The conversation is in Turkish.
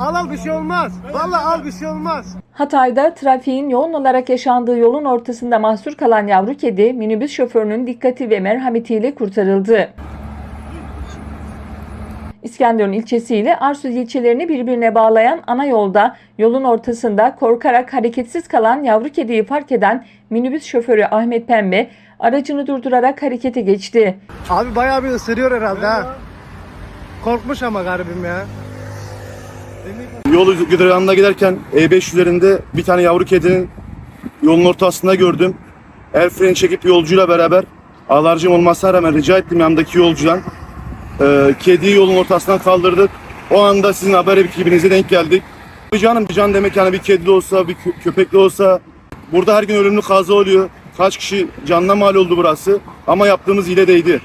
Al al bir şey olmaz. Vallahi al bir şey olmaz. Hatay'da trafiğin yoğun olarak yaşandığı yolun ortasında mahsur kalan yavru kedi minibüs şoförünün dikkati ve merhametiyle kurtarıldı. İskenderun ilçesi ile Arsuz ilçelerini birbirine bağlayan ana yolda yolun ortasında korkarak hareketsiz kalan yavru kediyi fark eden minibüs şoförü Ahmet Pembe aracını durdurarak harekete geçti. Abi bayağı bir ısırıyor herhalde ha. Korkmuş ama garibim ya. Yol yanına giderken E5 üzerinde bir tane yavru kedinin yolun ortasında gördüm. El freni çekip yolcuyla beraber ağlarcım olmasına rağmen rica ettim yanındaki yolcudan. Ee, kediyi yolun ortasından kaldırdık. O anda sizin haber ekibinize denk geldik. Bir canım bir can demek yani bir kedi olsa bir kö- köpek de olsa burada her gün ölümlü kaza oluyor. Kaç kişi canına mal oldu burası ama yaptığımız ile değdi.